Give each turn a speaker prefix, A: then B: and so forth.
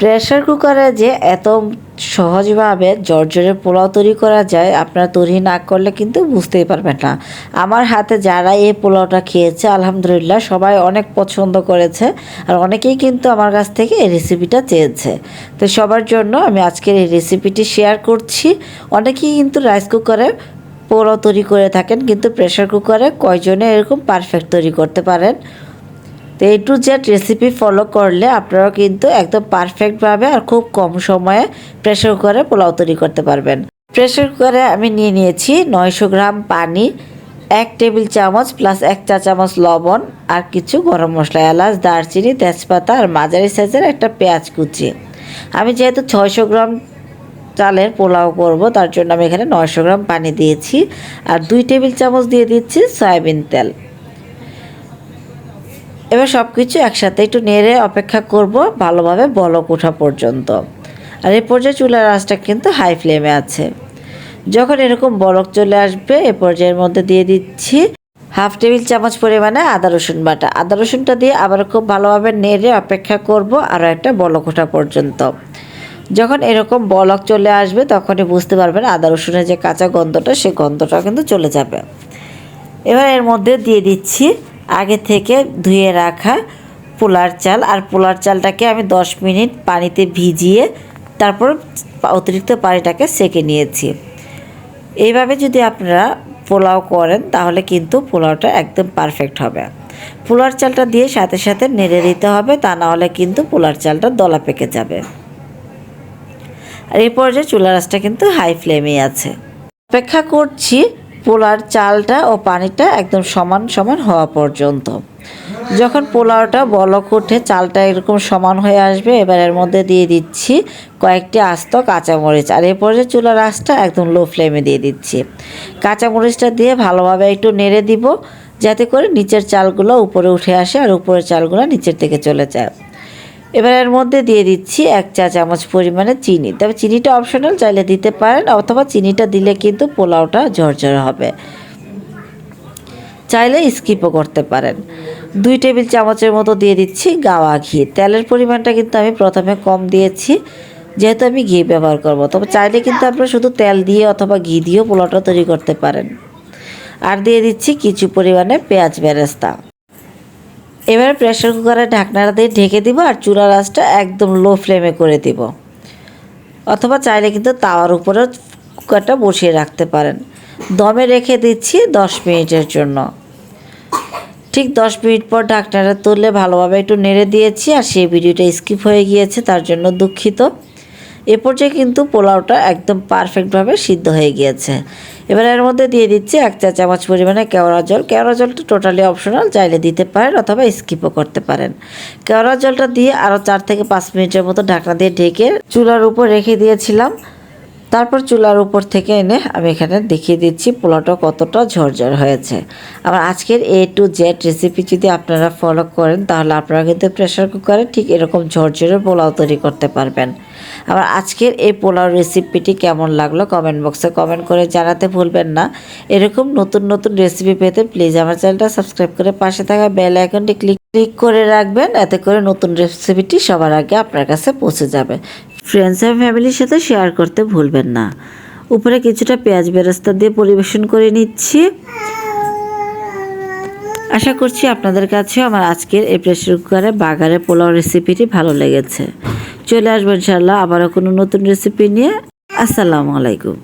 A: Pressure কুকারে যে এত সহজভাবে জর্জরের পোলাও তৈরি করা যায়, আপনারা তৈরি না করলে কিন্তু বুঝতেই পারবেন না। আমার হাতে যারা এই পোলাওটা খেয়েছে, আলহামদুলিল্লাহ সবাই অনেক পছন্দ করেছে আর অনেকেই কিন্তু আমার কাছ থেকে এই রেসিপিটা চেয়েছে। তো সবার জন্য আমি আজকের এই রেসিপিটি শেয়ার করছি। অনেকেই কিন্তু রাইস কুকারে পোলাও তৈরি করে থাকেন, কিন্তু প্রেশার কুকারে কয়জনে এরকম পারফেক্ট তৈরি করতে পারেন? তো এই টু জেড রেসিপি ফলো করলে আপনারাও কিন্তু একদম পারফেক্টভাবে আর খুব কম সময়ে প্রেশার কুকারে পোলাও তৈরি করতে পারবেন। প্রেশার কুকারে আমি নিয়ে নিয়েছি নয়শো গ্রাম পানি, এক টেবিল চামচ প্লাস এক চা চামচ লবণ আর কিছু গরম মশলা, এলাচ, দারচিনি, তেজপাতা আর মাঝারি সাইজের একটা পেঁয়াজ কুচি। আমি যেহেতু ছয়শো গ্রাম চালের পোলাও করব, তার জন্য আমি এখানে নয়শো গ্রাম পানি দিয়েছি আর দুই টেবিল চামচ দিয়ে দিচ্ছি সয়াবিন তেল। এবার সব কিছু একসাথে একটু নেড়ে অপেক্ষা করব ভালোভাবে বলক ওঠা পর্যন্ত। আর এ পর্যায়ে চুলার আঁচটা কিন্তু হাই ফ্লেমে আছে। যখন এরকম বলক চলে আসবে, এ পর্যায়ের মধ্যে দিয়ে দিচ্ছি হাফ টেবিল চামচ পরিমাণে আদা রসুন বাটা। আদা রসুনটা দিয়ে আবার খুব ভালোভাবে নেড়ে অপেক্ষা করব আরও একটা বলক ওঠা পর্যন্ত। যখন এরকম বলক চলে আসবে, তখনই বুঝতে পারবেন আদা রসুনের যে কাঁচা গন্ধটা সেই গন্ধটা কিন্তু চলে যাবে। এবার এর মধ্যে দিয়ে দিচ্ছি আগে থেকে ধুয়ে রাখা পোলার চাল। আর পোলার চালটাকে আমি দশ মিনিট পানিতে ভিজিয়ে তারপর অতিরিক্ত পানিটাকে সেকে নিয়েছি। এইভাবে যদি আপনারা পোলাও করেন, তাহলে কিন্তু পোলাওটা একদম পারফেক্ট হবে। পোলার চালটা দিয়ে সাথে সাথে নেড়ে দিতে হবে, তা না হলে কিন্তু পোলার চালটা দলা পেকে যাবে। আর এই পর্যায়ে চুলার আঁচটা কিন্তু হাই ফ্লেমেই আছে। অপেক্ষা করছি পোলার চালটা ও পানিটা একদম সমান সমান হওয়া পর্যন্ত। যখন পোলাওটা বলক উঠে চালটা এরকম সমান হয়ে আসবে, এবার এর মধ্যে দিয়ে দিচ্ছি কয়েকটি আস্ত কাঁচামরিচ। আর এই পর্যায়ে চুলার আঁচটা একদম লো ফ্লেমে দিয়ে দিচ্ছি। কাঁচামরিচটা দিয়ে ভালোভাবে একটু নেড়ে দিব, যাতে করে নিচের চালগুলো উপরে উঠে আসে আর উপরের চালগুলো নিচের দিকে চলে যায়। এবার এর মধ্যে দিয়ে দিচ্ছি এক চা চামচ পরিমাণে চিনি। তবে চিনিটা অপশনাল চাইলে দিতে পারেন অথবা চিনিটা দিলে কিন্তু পোলাওটা ঝরঝরে হবে। চাইলে স্কিপও করতে পারেন। দুই টেবিল চামচের মতো দিয়ে দিচ্ছি গাওয়া ঘি। তেলের পরিমাণটা কিন্তু আমি প্রথমে কম দিয়েছি, যেহেতু আমি ঘি ব্যবহার করব। তবে চাইলে কিন্তু আপনারা শুধু তেল দিয়ে অথবা ঘি দিয়েও পোলাওটা তৈরি করতে পারেন। আর দিয়ে দিচ্ছি কিছু পরিমাণে পেঁয়াজ বেরেস্তা। এবারে প্রেশার কুকারে ঢাকনাটা দিয়ে ঢেকে দিব আর চুলার আঁচটা একদম লো ফ্লেমে করে দিব। অথবা চাইলে কিন্তু তাওয়ার উপরে কুকারটা বসিয়ে রাখতে পারেন। দমে রেখে দিচ্ছি দশ মিনিটের জন্য। ঠিক দশ মিনিট পর ঢাকনাটা তুললে ভালোভাবে একটু নেড়ে দিয়েছি আর সেই ভিডিওটা স্কিপ হয়ে গিয়েছে, তার জন্য দুঃখিত। এ পর্যায়ে কিন্তু পোলাওটা একদম পারফেক্টভাবে সিদ্ধ হয়ে গিয়েছে। এবার এর মধ্যে দিয়ে দিচ্ছি এক চা চামচ পরিমাণে কেওড়া জল। কেওড়া জলটা টোটালি অপশনাল চাইলে দিতে পারেন অথবা স্কিপও করতে পারেন। কেওড়া জলটা দিয়ে আরও চার থেকে পাঁচ মিনিটের মতো ঢাকনা দিয়ে ঢেকে চুলার উপর রেখে দিয়েছিলাম। তারপর চুলার উপর থেকে এনে আমি এখানে দেখিয়ে দিচ্ছি পোলাওটা কতটা ঝরঝর হয়েছে। আমার আজকের এ টু জেড রেসিপি যদি আপনারা ফলো করেন, তাহলে আপনারা কিন্তু প্রেশার কুকারে ঠিক এরকম ঝরঝরে পোলাও তৈরি করতে পারবেন। আমার আজকের এই পোলাও রেসিপিটি কেমন লাগল কমেন্ট বক্সে কমেন্ট করে জানাতে ভুলবেন না। এরকম নতুন নতুন রেসিপি পেতে প্লিজ আমার চ্যানেলটা সাবস্ক্রাইব করে পাশে থাকা বেল আইকনটি ক্লিক ক্লিক করে রাখবেন। এতে করে নতুন রেসিপিটি সবার আগে আপনার কাছে পৌঁছে যাবে। ফ্রেন্ডস আর ফ্যামিলির সাথে শেয়ার করতে ভুলবেন না। উপরে কিছুটা পেঁয়াজ বেরেস্তা দিয়ে পরিবেশন করে নিচ্ছি। আশা করছি আপনাদের কাছেও আমার আজকের এই প্রেশার কুকারে বাগারে পোলাও রেসিপিটি ভালো লেগেছে। চলে আসবেন ইনশাল্লাহ আবারও কোনো নতুন রেসিপি নিয়ে। আসসালামু আলাইকুম।